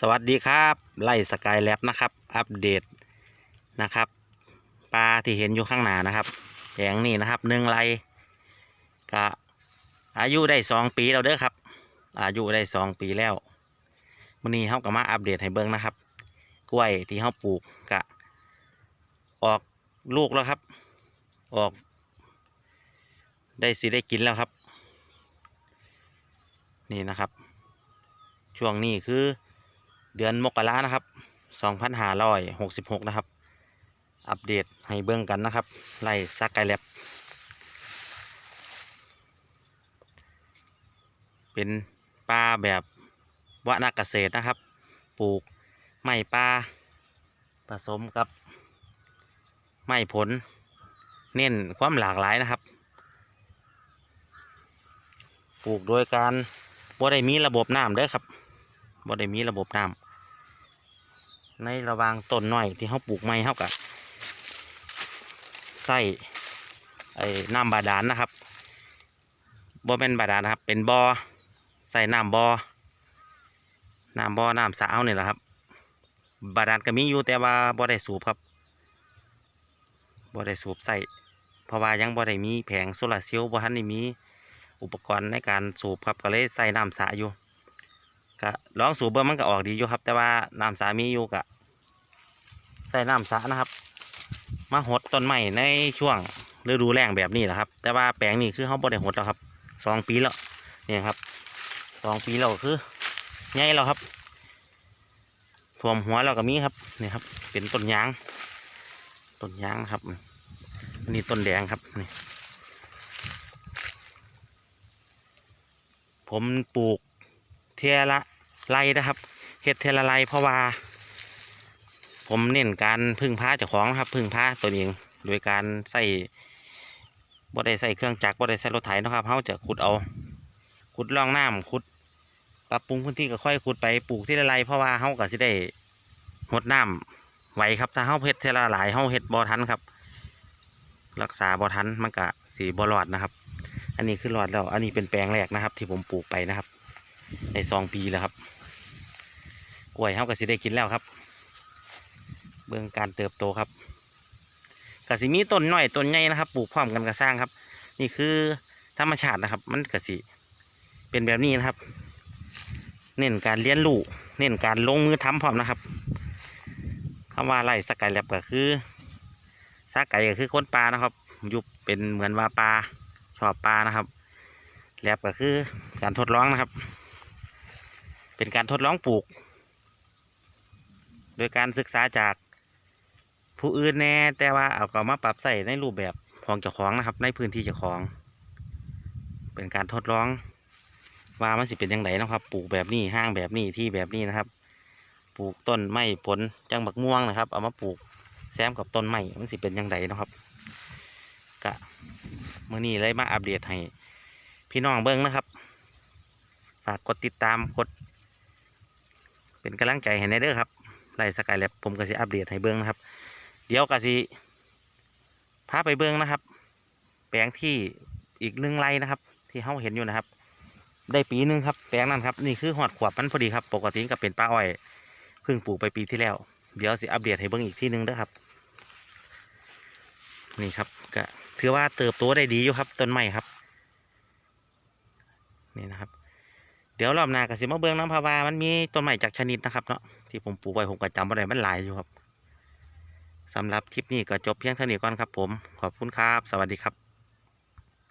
สวัสดีครับไล่สกายแลบนะครับ อัปเดตนะครับปลาที่เห็นอยู่ข้างหน้านะครับแผงนี่นะครับหนึ่งไร่ก็อายุได้สองปีแล้วเด้อครับ อายุได้สองปีแล้ววันนี้เขาก็มาอัปเดตให้เบิ่งนะครับ กล้วยที่เขาปลูกกะออกลูกแล้วครับ ออก ได้สิได้กินแล้วครับ นี่นะครับ ช่วงนี้คือ เดือนมกรานะครับ2566นะครับ อัปเดตให้เบิ่งกันนะครับ ไล่ซักไกแลบเป็นปลาแบบวนาเกษตรนะครับ ปลูกไม้ปลาผสมกับไม้ผล เน้นความหลากหลายนะครับ ปลูกโดยการบ่ได้มีระบบน้ำเด้อครับบ่ได้มีระบบน้ำ ในระวางต้นน้อยที่เขาปลูกไม้เขากับใส่ไอ้น้ำบาดาลนะครับบ่เป็นบาดาลนะครับ เป็นบ่อใส่น้ำบ่อน้ำบ่อน้ำสาวนี่แหละครับ บาดาลก็มีอยู่แต่ว่าบ่ได้สูบครับบ่ได้สูบใส่เพราะว่ายังบ่ได้มีแผงโซลาร์เซลล์บ่ทันได้มีอุปกรณ์ในการสูบครับก็เลยใส่น้ำสาอยู่ก็ลองสูบเบิ่งมันก็ออกดีอยู่ครับ แต่ว่าน้ำสามีอยู่ก็ ใส่น้ำสานะครับ มาหดต้นไม้ในช่วงฤดูแล้งแบบนี้แหละครับ แต่ว่าแปลงนี้คือเขาบ่ได้หดแล้วครับสองปีแล้วเนี่ยครับสองปีแล้วคือใหญ่แล้วครับท่วมหัวเราก็มีครับนี่ครับ เป็นต้นยางต้นยางครับอันนี้ต้นแดงครับนี่ผมปลูกเทละไรนะครับเฮ็ดเทละไรเพราะว่า ผมเน้นการพึ่งพาเจ้าของนะครับ พึ่งพาตัวเอง โดยการใส่บ่ได้ใส่เครื่องจักรบ่ได้ใส่รถไถนะครับเขาจะขุดเอา ขุดร่องน้ำขุด ปรับปรุงพื้นที่ก็ค่อยขุดไปปลูกที่ละไรเพราะว่าเขาก็สิได้หดน้ำไหวครับถ้าเขาเฮ็ดเทละหลายเขาเฮ็ดบ่อทันครับ รักษาบ่อทันมันก็สีบ่รอดนะครับ อันนี้คือหลอดแล้วอันนี้เป็นแปลงแรกนะครับ ที่ผมปลูกไปนะครับ ในสองปีแล้วครับกล้วยเฮาก็สิได้กินแล้วครับ เบื้องการเติบโตครับกสิมีต้นน้อยต้นใหญ่นะครับ ปลูกพร้อมกันกระสร้างครับ นี่คือธรรมชาตินะครับ มันกสิเป็นแบบนี้นะครับ เน้นการเรียนรู้เน้นการลงมือทำพร้อมนะครับคำว่าไร่สกายแลบก็คือสาไก่ก็คือคนปลานะครับ ยุบเป็นเหมือนว่าปลาชอบปลานะครับแลบก็คือการทดลองนะครับ เป็นการทดลองปลูก โดยการศึกษาจาก ผู้อื่นแน่ แต่ว่าเอาก็มาปรับใส่ในรูปแบบของเจ้าของนะครับ ในพื้นที่เจ้าของ เป็นการทดลอง ว่ามันสิเป็นยังไงนะครับ ปลูกแบบนี้ห้างแบบนี้ที่แบบนี้นะครับ ปลูกต้นไม้ผลจังบักม่วงนะครับ เอามาปลูกแซมกับต้นไม้มันสิเป็นยังไงนะครับกะเมื่อนี้เลยมาอัปเดตให้พี่น้องเบิ้งนะครับฝากกดติดตามกด เป็นกำลังใจให้ในเด้อครับไล่สกายแลบผมก็สิอัปเดตให้เบิ้งนะครับ เดี๋ยวก็สิพาไปเบิ้งนะครับ แปลงที่อีกหนึ่งไร่นะครับ ที่เขาเห็นอยู่นะครับ ได้ปีหนึ่งครับ แปลงนั้นครับนี่คือหอดขวบมันพอดีครับ ปกติก็เป็นป้าอ้อยเพิ่งปลูกไปปีที่แล้ว เดี๋ยวสิอัปเดตให้เบิ้งอีกที่หนึ่งเด้อครับ นี่ครับก็ถือว่าเติบโตได้ดีอยู่ครับต้นไม้ครับนี่นะครับ เดี๋ยวรอบหน้าก็สิมาเบิ่งน้ำพาวามันมีต้นไม้จากชนิดนะครับเนาะที่ผมปลูกไว้ผมก็จำบ่ได้มันหลายอยู่ครับ สำหรับคลิปนี้ก็จบเพียงเท่านี้ก่อนครับผม ขอบคุณครับ สวัสดีครับ